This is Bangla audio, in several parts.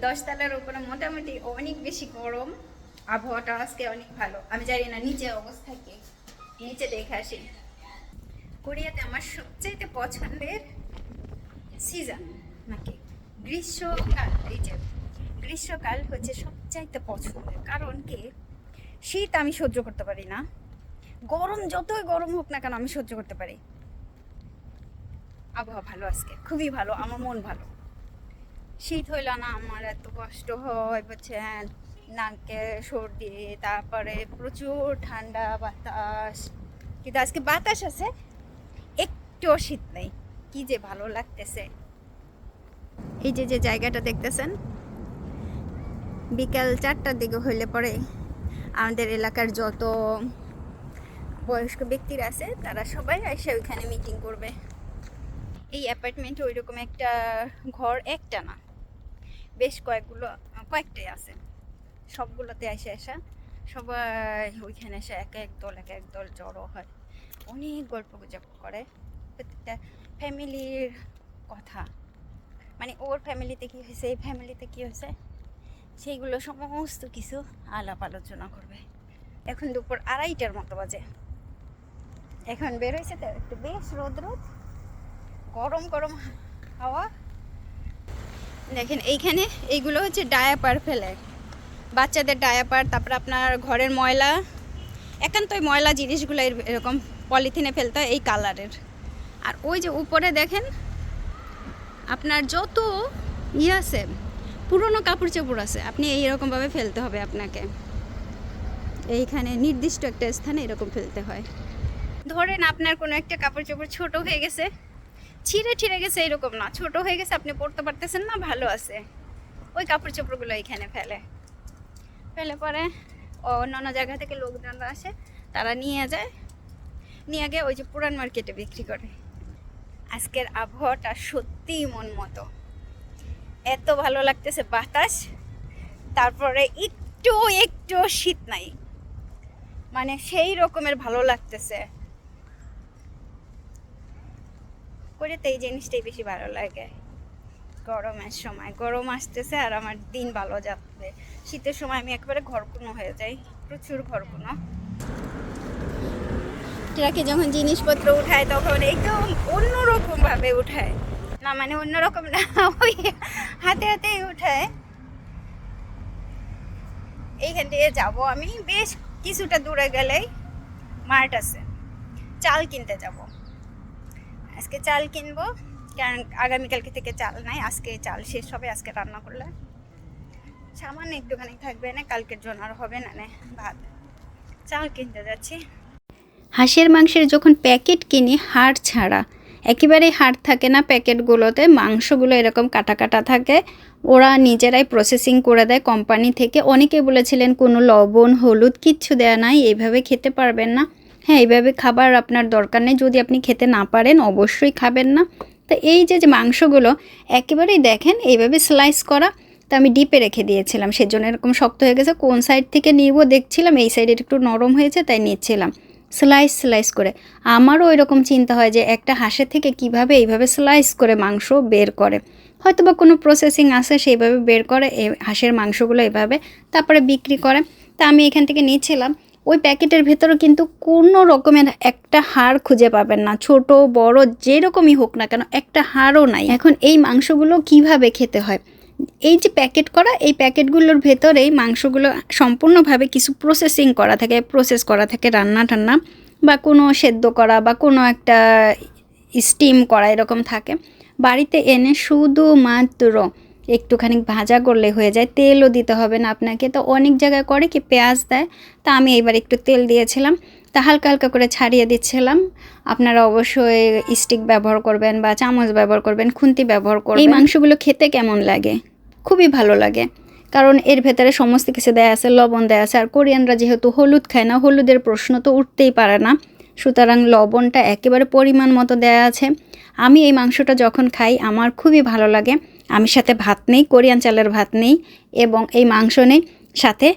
দশতলার উপরে মোটামুটি অনেক বেশি গরম। আবহাওয়াটা আজকে অনেক ভালো। আমি জানি না নিচে অবস্থা কি। নিচে দেখে আসি। কোরিয়াতে আমার সবচাইতে পছন্দের সিজন নাকি? গ্রীষ্মকাল। এই যে গ্রীষ্মকাল হচ্ছে সবচাইতে পছন্দের। কারণ কি? শীত আমি সহ্য করতে পারি না। গরম যতই গরম হোক না কেন আমি সহ্য করতে পারি। আবহাওয়া ভালো আজকে। খুবই ভালো। আমার মন ভালো। শীত হইল না, আমার এত কষ্ট হয় বুঝছেন নাকে সর্দি, তারপরে প্রচুর ঠান্ডা বাতাস। কিন্তু আজকে বাতাস আছে, একটুও শীত নেই, কি যে ভালো লাগতেছে। এই যে যে জায়গাটা দেখতেছেন, বিকাল চারটার দিকে হইলে পরে আমাদের এলাকার যত বয়স্ক ব্যক্তিরা আছে, তারা সবাই এসে ওইখানে মিটিং করবে। এই অ্যাপার্টমেন্টে ওই রকম একটা ঘর একটা না বেশ কয়েকগুলো, কয়েকটাই আছে। সবগুলোতে এসে আসা সবাই ওইখানে এসে এক এক দল, এক এক দল জড়ো হয়। অনেক গল্প গুজব করে। প্রত্যেকটা ফ্যামিলির কথা। মানে ওর ফ্যামিলিতে কী হয়েছে, এই ফ্যামিলিতে কী হয়েছে, সেইগুলো সমস্ত কিছু আলাপ আলোচনা করবে। এখন দুপুর আড়াইটার মতো বাজে। এখন বের হয়েছে তো একটু বেশ রোদ রোদ গরম গরম হাওয়া। দেখেন, এইখানে এইগুলো হচ্ছে ডায়াপার ফেলে। বাচ্চাদের ডায়াপার তারপর আপনার ঘরের ময়লা। একান্তই ময়লা জিনিসগুলো এর- এরকম পলিথিনে ফেলতে এই কালারের আর ওই যে উপরে দেখেন, আপনার যত ইয়ে আছে, পুরনো কাপড় চোপড় আছে, আপনি এইরকমভাবে ফেলতে হবে আপনাকে। এইখানে নির্দিষ্ট একটা স্থানে এরকম ফেলতে হয়। ধরেন আপনার কোনো একটা কাপড় চোপড় ছোট হয়ে গেছে ছিঁড়ে ছিঁড়ে গেছে, এরকম না। ছোট হয়ে গেছে, আপনি পড়তে পারতেছেন না, ভালো আছে। ওই কাপড় চোপড়গুলো এখানে ফেলে। ফেলে পরে অন্যান্য জায়গা থেকে লোকজনরা আসে, তারা নিয়ে যায়। নিয়ে গিয়ে ওই যে পুরান মার্কেটে বিক্রি করে। আজকের আবহাওয়াটা সত্যিই মন মতো। এত ভালো লাগতেছে বাতাস, তারপরে একটু একটু শীত নাই। মানে সেই রকমের ভালো লাগতেছে। করেতে এই জিনিসটাই বেশি ভালো লাগে। গরমের সময়, গরম আসতেছে আর আমার দিন ভালো যাচ্ছে। শীতের সময় আমি একবারে ঘরকুনো হয়ে যাই, প্রচুর ঘরকুনো। ট্রাকে যখন জিনিসপত্র উঠায় তখন একদম অন্যরকম ভাবে উঠায়। না মানে অন্যরকম না, ওই হাতে হাতেই উঠায়। এইখান থেকে যাব আমি, বেশ কিছুটা দূরে গেলেই মার্ট আছে। চাল কিনতে যাব। আজকে চাল কিনবো, কারণ আগামীকালকে থেকে চাল নাই, আজকে চাল শেষ হবে, আজকে রান্না করলে। সামান্য একটুখানি থাকবে না, কালকের জন্য আর হবে না ভাত। চাল কিনতে যাচ্ছি। হাঁসের মাংসের যখন প্যাকেট কিনি, হাড় ছাড়া, একেবারেই হাড় থাকে না প্যাকেটগুলোতে, মাংসগুলো এরকম কাটা কাটা থাকে। ওরা নিজেরাই প্রসেসিং করে দেয় কোম্পানি থেকে। অনেকে বলেছিলেন, কোনো লবণ, হলুদ কিচ্ছু দেয়া নাই এইভাবে খেতে পারবেন না। হ্যাঁ এইভাবে খাবার আপনার দরকার নেই। যদি আপনি খেতে না পারেন, অবশ্যই খাবেন না। তো এই যে যে মাংসগুলো, একেবারেই দেখেন, এইভাবে স্লাইস করা, তো আমি ডিপে রেখে দিয়েছিলাম। সেজন্য এরকম শক্ত হয়ে গেছে। কোন সাইড থেকে নিব দেখছিলাম, এই সাইডে একটু নরম হয়েছে, তাই নিচ্ছিলাম। স্লাইস স্লাইস করে। আমারও ওই রকম চিন্তা হয় যে, একটা হাঁসের থেকে কীভাবে এইভাবে স্লাইস করে মাংস বের করে। হয়তো বা কোনো প্রসেসিং আছে, সেইভাবে বের করে এই হাঁসের মাংসগুলো এভাবে তারপরে বিক্রি করে। তা আমি এখান থেকে নিয়েছিলাম ওই প্যাকেটের ভেতরে কিন্তু কোনো রকমের একটা হাড় খুঁজে পাবেন না। ছোট, বড়, যেরকমই হোক না কেন, একটা হাড়ও নাই। এখন এই মাংসগুলো কীভাবে খেতে হয়? এই যে প্যাকেট করা, এই প্যাকেটগুলোর ভেতরেই মাংসগুলো সম্পূর্ণভাবে কিছু প্রসেসিং করা থাকে প্রসেস করা থাকে রান্না টান্না বা কোনো সেদ্ধ করা বা কোনো একটা স্টিম করা এরকম থাকে। বাড়িতে এনে শুধুমাত্র একটুখানি ভাজা করলে হয়ে যায়, তেলও দিতে হবে না আপনাকে। তো অনেক জায়গায় করে কি পেঁয়াজ দেয়, তা আমি এবার একটু তেল দিয়েছিলাম, তা হালকা হালকা করে ছাড়িয়ে দিচ্ছিলাম। আপনারা অবশ্যই স্টিক ব্যবহার করবেন বা চামচ ব্যবহার করবেন, খুন্তি ব্যবহার করবেন। এই মাংসগুলো খেতে কেমন লাগে? খুবই ভালো লাগে। কারণ এর ভেতরে সমস্ত কিছু দেয়া আছে, লবণ দেয়া আছে, আর কোরিয়ানরা যেহেতু হলুদ খায় না, হলুদের প্রশ্ন তো উঠতেই পারে না। সুতরাং লবণটা একেবারে পরিমাণ মতো দেয়া আছে। আমি এই মাংসটা যখন খাই, আমার খুবই ভালো লাগে। আমি সাথে ভাত নেই, কোরিয়ান চালের ভাত নেই এবং এই মাংস নেই, সাথে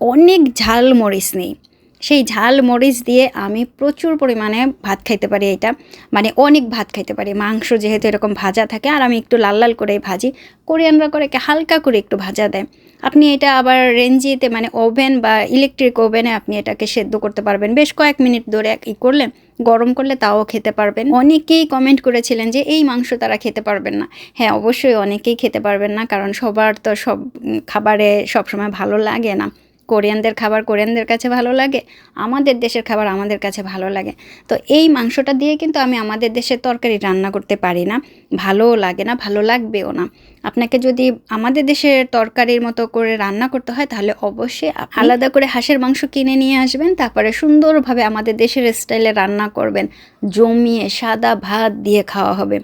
অনেক ঝাল মরিচ নেই। সেই ঝাল মরিচ দিয়ে আমি প্রচুর পরিমাণে ভাত খাইতে পারি এটা। মানে অনেক ভাত খাইতে পারি। মাংস যেহেতু এরকম ভাজা থাকে, আর আমি একটু লাল লাল করে ভাজি। কোরিয়ানরা করে হালকা করে একটু ভাজা দেয়। আপনি এটা আবার রেঞ্জিতে মানে ওভেন বা ইলেকট্রিক ওভেনে আপনি এটাকে সেদ্ধ করতে পারবেন। বেশ কয়েক মিনিট ধরে ই করলে, গরম করলে তাও খেতে পারবেন। অনেকেই কমেন্ট করেছিলেন যে, এই মাংস তারা খেতে পারবেন না। হ্যাঁ অবশ্যই অনেকেই খেতে পারবেন না, কারণ সবার তো সব খাবারে সবসময় ভালো লাগে না। কোরিয়ানদের খাবার কোরিয়ানদের কাছে ভালো লাগে, আমাদের দেশের খাবার আমাদের কাছে ভালো লাগে। তো এই মাংসটা দিয়ে কিন্তু আমি আমাদের দেশের তরকারি রান্না করতে পারি না, ভালোও লাগে না, ভালো লাগবেও না। আপনাকে যদি আমাদের দেশের তরকারির মতো করে রান্না করতে হয়, তাহলে অবশ্যই আলাদা করে হাঁসের মাংস কিনে নিয়ে আসবেন, তারপরে সুন্দরভাবে আমাদের দেশের স্টাইলে রান্না করবেন। জমিয়ে সাদা ভাত দিয়ে খাওয়া হবে।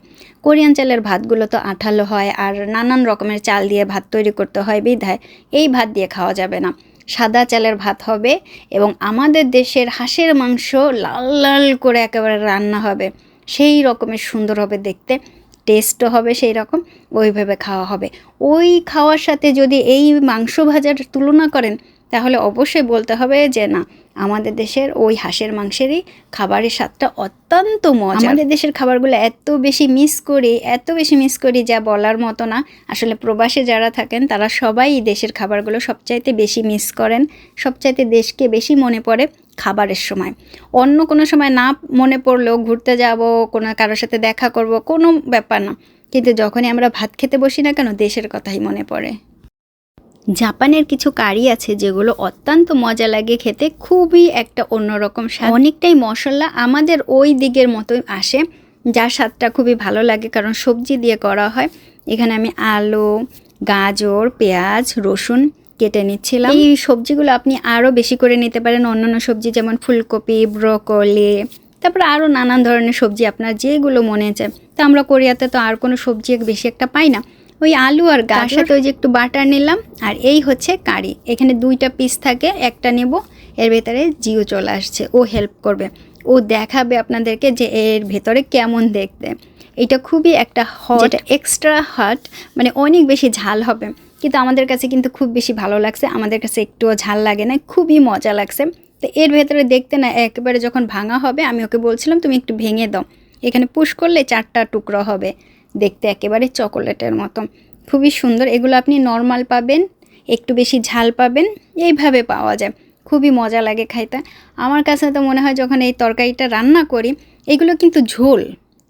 কোরিয়ান চালের ভাতগুলো তো আঠালো হয়, আর নানান রকমের চাল দিয়ে ভাত তৈরি করতে হয় বিধায়, এই ভাত দিয়ে খাওয়া যাবে না। সাদা চালের ভাত হবে এবং আমাদের দেশের হাঁসের মাংস লাল লাল করে একেবারে রান্না হবে। সেই রকমের সুন্দর হবে দেখতে, টেস্টও হবে সেই রকম, ওইভাবে খাওয়া হবে। ওই খাওয়ার সাথে যদি এই মাংস ভাজার তুলনা করেন তাহলে অবশ্যই বলতে হবে যে না, আমাদের দেশের ওই হাঁসের মাংসেরই খাবারের স্বাদটা অত্যন্ত মজা আমাদের দেশের খাবারগুলো এত বেশি মিস করি, এত বেশি মিস করি যা বলার মতো না। আসলে প্রবাসে যারা থাকেন, তারা সবাই দেশের খাবারগুলো সবচাইতে বেশি মিস করেন, সবচাইতে দেশকে বেশি মনে পড়ে খাবারের সময়। অন্য কোনো সময় না মনে পড়লেও ঘুরতে যাব, কোনো কারোর সাথে দেখা করব, কোনো ব্যাপার না। কিন্তু যখনই আমরা ভাত খেতে বসি না কেন, দেশের কথাই মনে পড়ে। জাপানের কিছু কারি আছে যেগুলো অত্যন্ত মজা লাগে খেতে, খুবই একটা অন্যরকম স্বাদ। অনেকটাই মশলা আমাদের ওই দিকের মতোই আসে, যার স্বাদটা খুবই ভালো লাগে কারণ সবজি দিয়ে করা হয়। এখানে আমি আলু, গাজর, পেঁয়াজ, রসুন কেটে নিচ্ছিলাম। এই সবজিগুলো আপনি আরও বেশি করে নিতে পারেন। অন্যান্য সবজি যেমন ফুলকপি, ব্রকলি, তারপরে আরও নানান ধরনের সবজি আপনার যেগুলো মনে চায়। তা আমরা কোরিয়াতে তো আর কোনো সবজি বেশি একটা পাই না। ওই আলু আর গার সাথে ওই যে একটু বাটার নিলাম আর এই হচ্ছে কারি। এখানে দুইটা পিস থাকে একটা নেব এর ভেতরে জিও চলে আসছে ও হেল্প করবে। ও দেখাবে আপনাদেরকে যে এর ভেতরে কেমন দেখতে। এটা খুবই একটা হট এক্সট্রা হট মানে অনেক বেশি ঝাল হবে। কিন্তু আমাদের কাছে কিন্তু খুব বেশি ভালো লাগছে আমাদের কাছে একটুও ঝাল লাগে না খুবই মজা লাগছে। তো এর ভেতরে দেখতে না একেবারে যখন ভাঙা হবে আমি ওকে বলছিলাম তুমি একটু ভেঙে দাও। এখানে পুশ করলে চারটা টুকরো হবে। দেখতে একেবারে চকোলেটের মতো। খুবই সুন্দর। এগুলো আপনি নর্মাল পাবেন, একটু বেশি ঝাল পাবেন, এইভাবে পাওয়া যায়। খুবই মজা লাগে খাইতে। আমার কাছে তো মনে হয় যখন এই তরকারিটা রান্না করি, এগুলো কিন্তু ঝোল।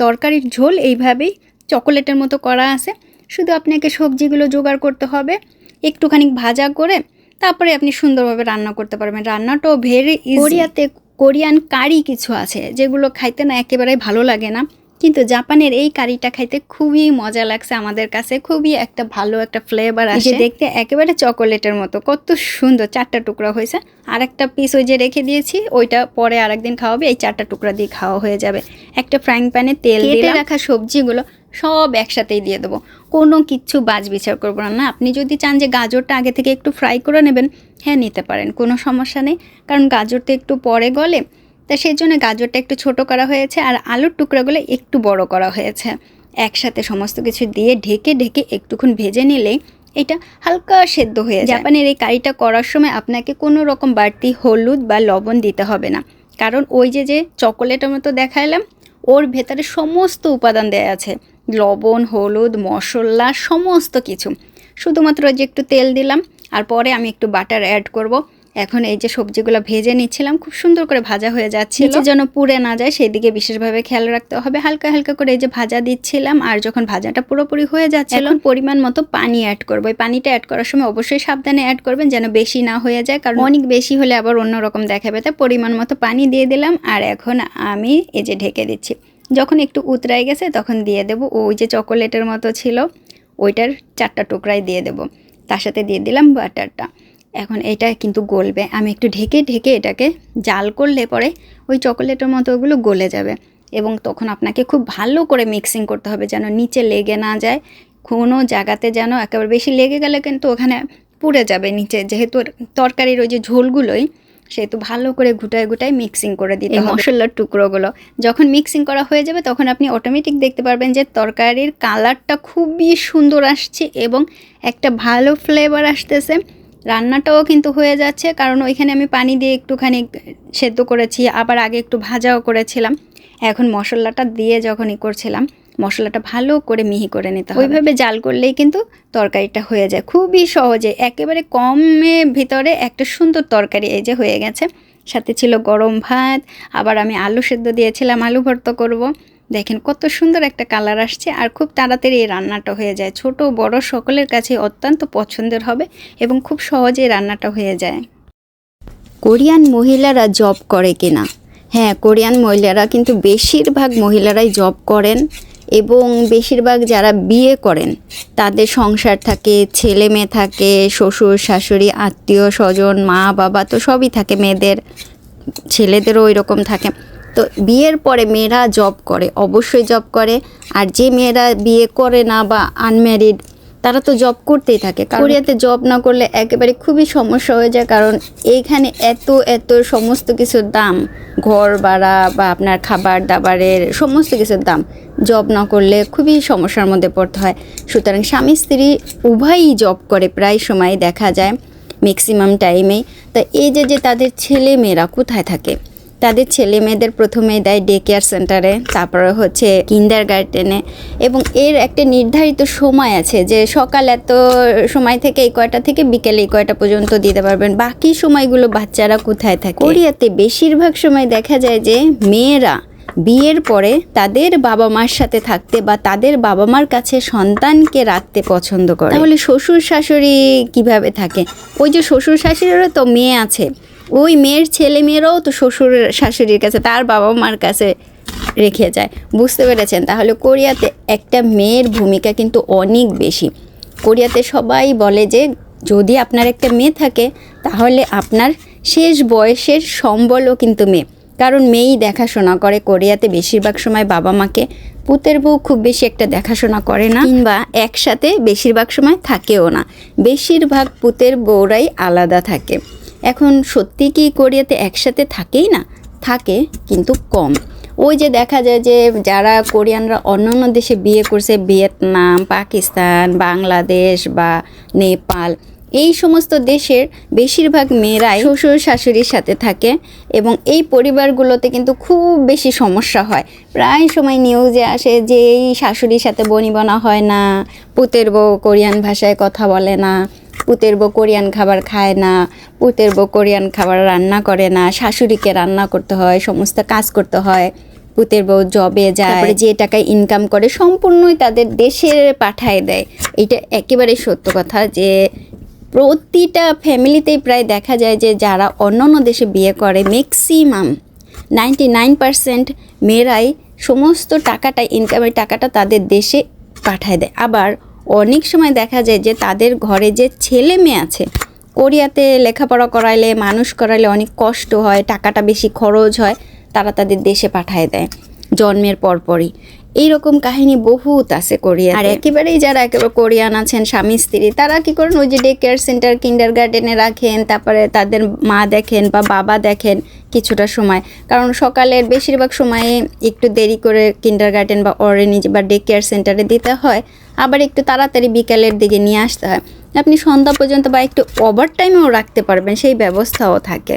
তরকারির ঝোল এইভাবেই চকোলেটের মতো করা আছে। শুধু আপনাকে সবজিগুলো জোগাড় করতে হবে, একটুখানি ভাজা করে, তারপরে আপনি সুন্দরভাবে রান্না করতে পারবেন। রান্নাটাও ভেরি কোরিয়াতে, কোরিয়ান কারি কিছু আছে, যেগুলো খাইতে না একেবারেই ভালো লাগে না। কিন্তু জাপানের এই কারিটা খাইতে খুবই মজা লাগছে আমাদের কাছে। খুবই একটা ভালো একটা ফ্লেভার আসে। দেখতে একেবারে চকোলেটের মতো কত সুন্দর চারটা টুকরা হয়েছে। আর একটা পিস ওই যে রেখে দিয়েছি ওইটা পরে আরেকদিন খাওয়াবে এই চারটা টুকরা দিয়ে খাওয়া হয়ে যাবে। একটা ফ্রাইং প্যানে তেল দিয়ে রাখা সবজিগুলো সব একসাথেই দিয়ে দেবো। কোনো কিচ্ছু বাজ বিচার করব না। না আপনি যদি চান যে গাজরটা আগে থেকে একটু ফ্রাই করে নেবেন হ্যাঁ নিতে পারেন কোনো সমস্যা নেই। কারণ গাজর তো একটু পরে গলে তা সেই জন্য গাজরটা একটু ছোট করা হয়েছে আর আলুর টুকরাগুলো একটু বড় করা হয়েছে। একসাথে সমস্ত কিছু দিয়ে ঢেকে ঢেকে একটুক্ষণ ভেজে নিলেই এটা হালকা সেদ্ধ হয়ে জাপানের এই কারিটা করার সময় আপনাকে কোনো রকম বাড়তি হলুদ বা লবণ দিতে হবে না। কারণ ওই যে যে চকোলেটের মতো দেখালাম ওর ভেতরে সমস্ত উপাদান দেয়া আছে। লবণ, হলুদ, মশলা, সমস্ত কিছু। শুধুমাত্র যে একটু তেল দিলাম, আর পরে আমি একটু বাটার অ্যাড করব। এখন এই যে সবজিগুলো ভেজে নিচ্ছিলাম খুব সুন্দর করে ভাজা হয়ে যাচ্ছে যেন পুড়ে না যায় সেই দিকে বিশেষভাবে খেয়াল রাখতে হবে। হালকা হালকা করে এই যে ভাজা দিচ্ছিলাম আর যখন ভাজাটা পুরোপুরি হয়ে যাচ্ছিল পরিমাণ মতো পানি অ্যাড করব। এই পানিটা অ্যাড করার সময় অবশ্যই সাবধানে অ্যাড করবেন যেন বেশি না হয়ে যায় কারণ অনেক বেশি হলে আবার অন্যরকম দেখাবে। তাই পরিমাণ মতো পানি দিয়ে দিলাম আর এখন আমি এই যে ঢেকে দিচ্ছি। যখন একটু উতরাই গেছে তখন দিয়ে দেবো। ওই যে চকোলেটের মতো ছিল ওইটার চারটা টুকরাই দিয়ে দেবো। তার সাথে দিয়ে দিলাম বাটারটা এখন এটা কিন্তু গলবে। আমি একটু ঢেকে ঢেকে এটাকে জাল করলে পরে ওই চকোলেটের মতো ওগুলো গলে যাবে। এবং তখন আপনাকে খুব ভালো করে মিক্সিং করতে হবে যেন নিচে লেগে না যায়। কোনো জায়গাতে যেন একেবারে বেশি লেগে গেলে কিন্তু ওখানে পুড়ে যাবে নিচে। যেহেতু তরকারির ওই যে ঝোলগুলোই সেহেতু ভালো করে ঘুটায় ঘুটায় মিক্সিং করে দিতে হবে। মশলার টুকরোগুলো যখন মিক্সিং করা হয়ে যাবে তখন আপনি অটোমেটিক দেখতে পারবেন যে তরকারির কালারটা খুবই সুন্দর আসছে এবং একটা ভালো ফ্লেভার আসতেছে। রান্নাটাও কিন্তু হয়ে যাচ্ছে। কারণ ওইখানে আমি পানি দিয়ে একটুখানি সেদ্ধ করেছি, আবার আগে একটু ভাজাও করেছিলাম। এখন মশলাটা দিয়ে যখনই করছিলাম, মশলাটা ভালো করে মিহি করে নিতে হবে। ওইভাবে জাল করলেই কিন্তু তরকারিটা হয়ে যায়। খুবই সহজে, একেবারে কমে ভিতরে একটা সুন্দর তরকারি এই যে হয়ে গেছে। সাথে ছিল গরম ভাত, আবার আমি আলু সেদ্ধ দিয়েছিলাম, আলু ভর্ত করব। দেখেন কত সুন্দর একটা কালার আসছে আর খুব তাড়াতাড়ি এই রান্নাটা হয়ে যায়। ছোট বড় সকলের কাছে অত্যন্ত পছন্দের হবে এবং খুব সহজে রান্নাটা হয়ে যায়। কোরিয়ান মহিলারা জব করে কিনা? হ্যাঁ কোরিয়ান মহিলারা কিন্তু বেশিরভাগ মহিলারাই জব করেন এবং বেশিরভাগ যারা বিয়ে করেন, তাদের সংসার থাকে, ছেলে মেয়ে থাকে, শ্বশুর, শাশুড়ি, আত্মীয় স্বজন, মা, বাবা তো সবই থাকে মেয়েদের, ছেলেদেরও ওই রকম থাকে। তো বিয়ের পরে মেয়েরা জব করে অবশ্যই জব করে। আর যে মেয়েরা বিয়ে করে না বা আনম্যারিড তারা তো জব করতেই থাকে। কোরিয়াতে জব না করলে একেবারে খুবই সমস্যা হয়ে যায় কারণ এইখানে এত এত সমস্ত কিছুর দাম। ঘর ভাড়া বা আপনার খাবার দাবারের সমস্ত কিছুর দাম। জব না করলে খুবই সমস্যার মধ্যে পড়তে হয়। সুতরাং স্বামী স্ত্রী উভয়ই জব করে প্রায় সময় দেখা যায় ম্যাক্সিমাম টাইমেই তা এই যে যে তাদের ছেলে মেয়েরা কোথায় থাকে? তাদের ছেলে মেয়েদের প্রথমে দেয় ডে কেয়ার সেন্টারে তারপরে হচ্ছে কিন্ডার গার্ডেনে এবং এর একটা নির্ধারিত সময় আছে যে সকাল এত সময় থেকে এই কয়টা থেকে বিকেলে এই কয়টা পর্যন্ত দিতে পারবেন। বাকি সময়গুলো বাচ্চারা কোথায় থাকে? কোরিয়াতে বেশিরভাগ সময় দেখা যায় যে মেয়েরা বিয়ের পরে তাদের বাবা মার সাথে থাকতে বা তাদের বাবা মার কাছে সন্তানকে রাখতে পছন্দ করে। তাহলে শ্বশুর শাশুড়ি কীভাবে থাকে? ওই যে শ্বশুর শাশুড়িরও তো মেয়ে আছে। ওই মেয়ের ছেলে মেয়েরাও তো শ্বশুর শাশুড়ির কাছে, তার বাবা মার কাছে রেখে যায়। বুঝতে পেরেছেন? তাহলে কোরিয়াতে একটা মেয়ের ভূমিকা কিন্তু অনেক বেশি। কোরিয়াতে সবাই বলে যে, যদি আপনার একটা মেয়ে থাকে, তাহলে আপনার শেষ বয়সের সম্বলও কিন্তু মেয়ে। কারণ মেয়েই দেখাশোনা করে। কোরিয়াতে বেশিরভাগ সময় বাবা মাকে পুতের বউ খুব বেশি একটা দেখাশোনা করে না, কিংবা একসাথে বেশিরভাগ সময় থাকেও না। বেশিরভাগ পুতের বউরাই আলাদা থাকে। এখন সত্যি কি কোরিয়াতে একসাথে থাকেই না? থাকে, কিন্তু কম। ওই যে দেখা যায় যে যারা কোরিয়ানরা অন্য অন্য দেশে বিয়ে করছে, ভিয়েতনাম, পাকিস্তান, বাংলাদেশ বা নেপাল, এই সমস্ত দেশের বেশিরভাগ মেয়েরাই শ্বশুর শাশুড়ির সাথে থাকে এবং এই পরিবারগুলোতে কিন্তু খুব বেশি সমস্যা হয়। প্রায় সময় নিউজে আসে যে এই শাশুড়ির সাথে বনিবনা হয় না, পুতের বউ কোরিয়ান ভাষায় কথা বলে না পুতের বউ কোরিয়ান খাবার খায় না, পুতের বউ কোরিয়ান খাবার রান্না করে না, শাশুড়িকে রান্না করতে হয়, সমস্ত কাজ করতে হয়, পুতের বউ জবে যায়। তারপরে যে টাকা ইনকাম করে সম্পূর্ণই তাদের দেশে পাঠায় দেয়। এটা একেবারে সত্য কথা যে প্রতিটা ফ্যামিলিতেই প্রায় দেখা যায় যে যারা অন্য অন্য দেশে বিয়ে করে ম্যাক্সিমাম নাইনটি নাইন পারসেন্ট মেয়েরাই সমস্ত টাকাটা ইনকামের টাকাটা তাদের দেশে পাঠায় দেয়। আবার অনেক সময় দেখা যায় যে তাদের ঘরে যে ছেলে মেয়ে আছে, কোরিয়াতে লেখাপড়া করাইলে, মানুষ করাইলে অনেক কষ্ট হয়, টাকাটা বেশি খরচ হয়, তারা তাদের দেশে পাঠায় দেয়, জন্মের পরপরই। এইরকম কাহিনী বহুত আছে কোরিয়া আর। একেবারেই যারা একেবারে কোরিয়ান আছেন স্বামী স্ত্রী তারা কি করেন ওই যে ডে কেয়ার সেন্টার কিন্ডার গার্ডেনে রাখেন তারপরে তাদের মা দেখেন বা বাবা দেখেন কিছুটা সময়। কারণ সকালের বেশিরভাগ সময়ে একটু দেরি করে কিন্ডার গার্ডেন বা অরেঞ্জ বা ডে কেয়ার সেন্টারে দিতে হয় আবার একটু তাড়াতাড়ি বিকালের দিকে নিয়ে আসতে হয়। আপনি সন্ধ্যা পর্যন্ত বা একটু ওভার টাইমেও রাখতে পারবেন সেই ব্যবস্থাও থাকে।